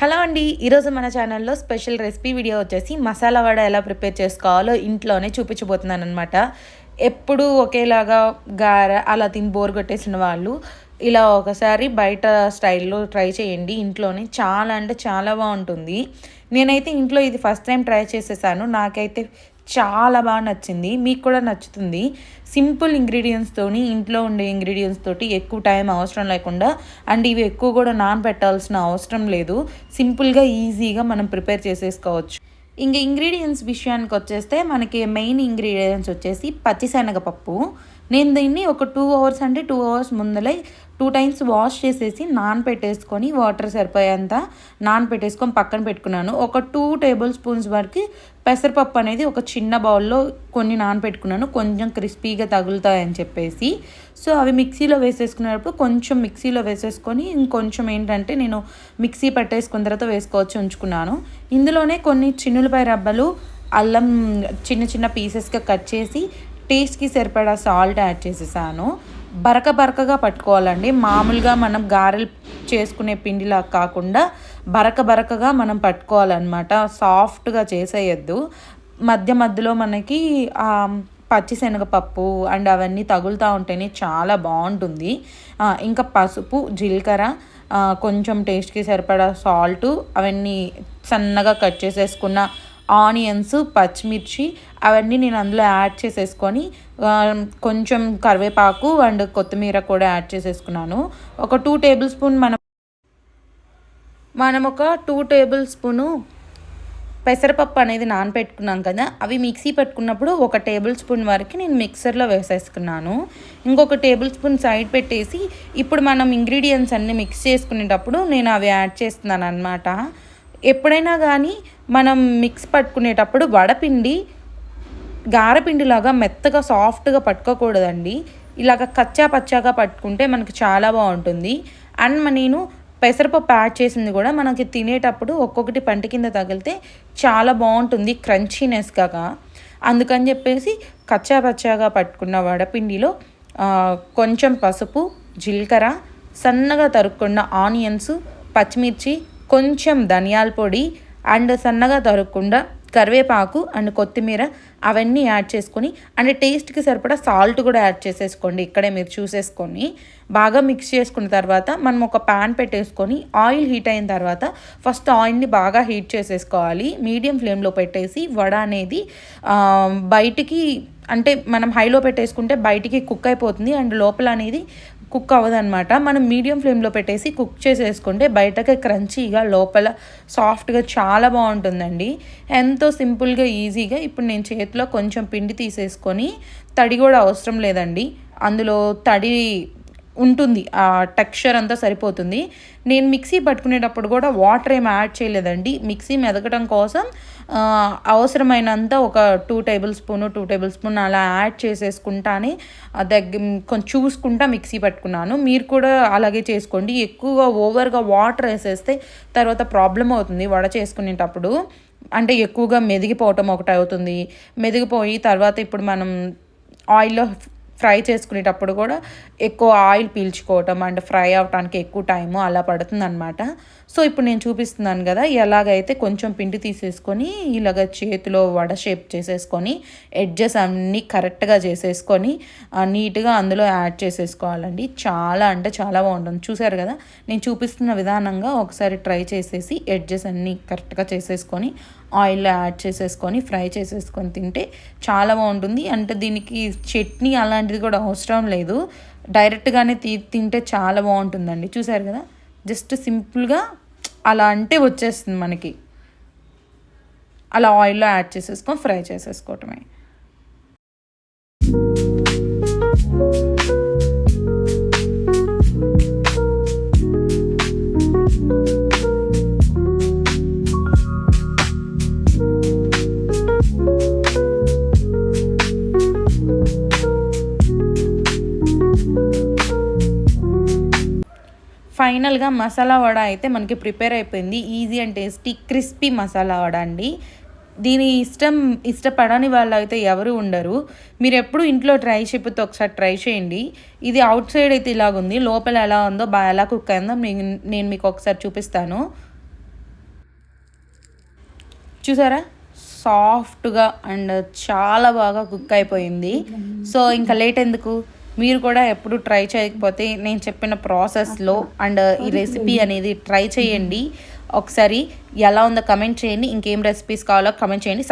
Hello అండి ఈరోజు మన ఛానల్లో స్పెషల్ రెసిపీ వీడియో వచ్చేసి మసాలా వడ ఎలా ప్రిపేర్ చేసుకోవాలో ఇంట్లోనే చూపించబోతున్నాను అనమాట ఎప్పుడు ఒకేలాగా గార అలా తిని బోర్ కొట్టేసిన వాళ్ళు ఇలా ఒకసారి బయట స్టైల్లో ట్రై చేయండి. ఇంట్లోనే చాలా అంటే చాలా బాగుంటుంది. నేనైతే ఇంట్లో ఇది ఫస్ట్ టైం ట్రై చేసేసాను. నాకైతే చాలా బాగా నచ్చింది. మీకు కూడా నచ్చుతుంది. సింపుల్ ఇంగ్రీడియంట్స్తోని ఇంట్లో ఉండే ఇంగ్రీడియంట్స్ తోటి ఎక్కువ టైం అవసరం లేకుండా అండ్ ఇవి ఎక్కువ కూడా నానబెట్టాల్సిన అవసరం లేదు. సింపుల్గా ఈజీగా మనం ప్రిపేర్ చేసేసుకోవచ్చు. ఇంక ఇంగ్రీడియంట్స్ విషయానికి వచ్చేస్తే మనకి మెయిన్ ఇంగ్రీడియంట్స్ వచ్చేసి పచ్చిశనగపప్పు. నేను దీన్ని ఒక టూ అవర్స్ అంటే టూ అవర్స్ ముందలే టూ టైమ్స్ వాష్ చేసేసి నానపెట్టేసుకొని వాటర్ సరిపోయేంత నానపెట్టేసుకొని పక్కన పెట్టుకున్నాను. ఒక టూ టేబుల్ స్పూన్స్ వరకు పెసరపప్పు అనేది ఒక చిన్న బౌల్లో కొన్ని నానపెట్టుకున్నాను. కొంచెం క్రిస్పీగా తగులుతాయని చెప్పేసి. సో అవి మిక్సీలో వేసేసుకునేటప్పుడు కొంచెం మిక్సీలో వేసేసుకొని ఇంకొంచెం ఏంటంటే నేను మిక్సీ పట్టేసుకున్న తర్వాత వేసుకోవచ్చు ఉంచుకున్నాను. ఇందులోనే కొన్ని చిన్నులపై రబ్బలు అల్లం చిన్న చిన్న పీసెస్గా కట్ చేసి టేస్ట్కి సరిపడా సాల్ట్ యాడ్ చేసేసాను. బరక బరకగా పట్టుకోవాలండి. మామూలుగా మనం గారెలు చేసుకునే పిండిలా కాకుండా బరక బరకగా మనం పట్టుకోవాలన్నమాట. సాఫ్ట్గా చేసేయద్దు. మధ్య మధ్యలో మనకి పచ్చిశనగపప్పు అండ్ అవన్నీ తగులుతూ ఉంటేనే చాలా బాగుంటుంది. ఇంకా పసుపు జీలకర్ర కొంచెం టేస్ట్కి సరిపడా సాల్ట్ అవన్నీ సన్నగా కట్ చేసేసుకున్న ఆనియన్స్ పచ్చిమిర్చి అవన్నీ నేను అందులో యాడ్ చేసేసుకొని కొంచెం కరివేపాకు అండ్ కొత్తిమీర కూడా యాడ్ చేసేసుకున్నాను. ఒక టూ టేబుల్ స్పూన్ మనం మనం ఒక టూ టేబుల్ స్పూను పెసరపప్పు అనేది నానపెట్టుకున్నాం కదా అవి మిక్సీ పెట్టుకున్నప్పుడు ఒక టేబుల్ స్పూన్ వరకు నేను మిక్సర్లో వేసేసుకున్నాను. ఇంకొక టేబుల్ స్పూన్ సైడ్ పెట్టేసి ఇప్పుడు మనం ఇంగ్రీడియంట్స్ అన్నీ మిక్స్ చేసుకునేటప్పుడు నేను అవి యాడ్ చేస్తున్నాను అనమాట ఎప్పుడైనా కానీ మనం మిక్స్ పట్టుకునేటప్పుడు వడపిండి గారపిండిలాగా మెత్తగా సాఫ్ట్గా పట్టుకోకూడదండి. ఇలాగ కచ్చా పచ్చాగా పట్టుకుంటే మనకి చాలా బాగుంటుంది. అండ్ నేను పెసరపప్పు యాడ్ చేసింది కూడా మనకి తినేటప్పుడు ఒక్కొక్కటి పంట కింద తగిలితే చాలా బాగుంటుంది క్రంచీనెస్గా అందుకని చెప్పేసి కచ్చా పచ్చాగా పట్టుకున్న వడపిండిలో కొంచెం పసుపు జీలకర్ర సన్నగా తరుక్కున్న ఆనియన్స్ పచ్చిమిర్చి కొంచెం ధనియాల పొడి అండ్ సన్నగా తరగకుండా కరివేపాకు అండ్ కొత్తిమీర అవన్నీ యాడ్ చేసుకొని అండ్ టేస్ట్కి సరిపడా సాల్ట్ కూడా యాడ్ చేసేసుకోండి ఇక్కడే మీరు చూసేసుకొని. బాగా మిక్స్ చేసుకున్న తర్వాత మనం ఒక ప్యాన్ పెట్టేసుకొని ఆయిల్ హీట్ అయిన తర్వాత ఫస్ట్ ఆయిల్ని బాగా హీట్ చేసేసుకోవాలి. మీడియం ఫ్లేమ్లో పెట్టేసి వడ అనేది బయటికి అంటే మనం హైలో పెట్టేసుకుంటే బయటికి కుక్ అయిపోతుంది. అండ్ లోపల అనేది కుక్ అవ్వదనమాట మనం మీడియం ఫ్లేమ్లో పెట్టేసి కుక్ చేసేసుకుంటే బయటకి క్రంచీగా లోపల సాఫ్ట్గా చాలా బాగుంటుందండి. ఎంతో సింపుల్గా ఈజీగా ఇప్పుడు నేను చేతిలో కొంచెం పిండి తీసేసుకొని తడి కూడా అవసరం లేదండి. అందులో తడి ఉంటుంది. ఆ టెక్స్చర్ అంతా సరిపోతుంది. నేను మిక్సీ పట్టుకునేటప్పుడు కూడా వాటర్ ఏమి యాడ్ చేయలేదండి. మిక్సీ మెదగటం కోసం అవసరమైనంత ఒక two tablespoon two tablespoon అలా యాడ్ చేసేసుకుంటానే దగ్గర కొంచెం చూసుకుంటా మిక్సీ పట్టుకున్నాను. మీరు కూడా అలాగే చేసుకోండి. ఎక్కువగా ఓవర్గా వాటర్ వేసేస్తే తర్వాత ప్రాబ్లం అవుతుంది వడ చేసుకునేటప్పుడు. అంటే ఎక్కువగా మెదిగిపోవటం ఒకటి అవుతుంది. మెదిగిపోయి తర్వాత ఇప్పుడు మనం ఆయిల్లో ఫ్రై చేసుకునేటప్పుడు కూడా ఎక్కువ ఆయిల్ పీల్చుకోవటం అండ్ ఫ్రై అవటానికి ఎక్కువ టైము అలా పడుతుందనమాట సో ఇప్పుడు నేను చూపిస్తున్నాను కదా ఎలాగైతే కొంచెం పిండి తీసేసుకొని ఇలాగ చేతిలో వడ షేప్ చేసేసుకొని ఎడ్జెస్ అన్నీ కరెక్ట్గా చేసేసుకొని నీట్గా అందులో యాడ్ చేసేసుకోవాలండి. చాలా అంటే చాలా బాగుంటుంది. చూసారు కదా నేను చూపిస్తున్న విధానంగా ఒకసారి ట్రై చేసేసి ఎడ్జెస్ అన్నీ కరెక్ట్గా చేసేసుకొని ఆయిల్లో యాడ్ చేసేసుకొని ఫ్రై చేసేసుకొని తింటే చాలా బాగుంటుంది. అంటే దీనికి చట్నీ అలాంటిది కూడా అవసరం లేదు. డైరెక్ట్గానే తీ తింటే చాలా బాగుంటుందండి. చూసారు కదా? జస్ట్ సింపుల్గా అలా అంటే వచ్చేస్తుంది మనకి. అలా ఆయిల్లో యాడ్ చేసేసుకొని ఫ్రై చేసేసుకోవటమే. ఫైనల్గా మసాలా వడ అయితే మనకి ప్రిపేర్ అయిపోయింది. Easy and tasty crispy masala vada అండి. దీని ఇష్టం ఇష్టపడని వాళ్ళు అయితే ఎవరు ఉండరు. మీరు ఎప్పుడు ఇంట్లో ట్రై చెప్పితే ఒకసారి ట్రై చేయండి. ఇది అవుట్ సైడ్ అయితే ఇలాగుంది. లోపల ఎలా ఉందో బాగా ఎలా కుక్ అయిందో నేను మీకు ఒకసారి చూపిస్తాను. చూసారా? సాఫ్ట్గా అండ్ చాలా బాగా కుక్ అయిపోయింది. సో ఇంకా లేట్ ఎందుకు? మీరు కూడా ఎప్పుడు ట్రై చేయకపోతే నేను చెప్పిన ప్రాసెస్లో అండ్ ఈ రెసిపీ అనేది ట్రై చేయండి. ఒకసారి ఎలా ఉందో కమెంట్ చేయండి. ఇంకేం రెసిపీస్ కావాలో కమెంట్ చేయండి.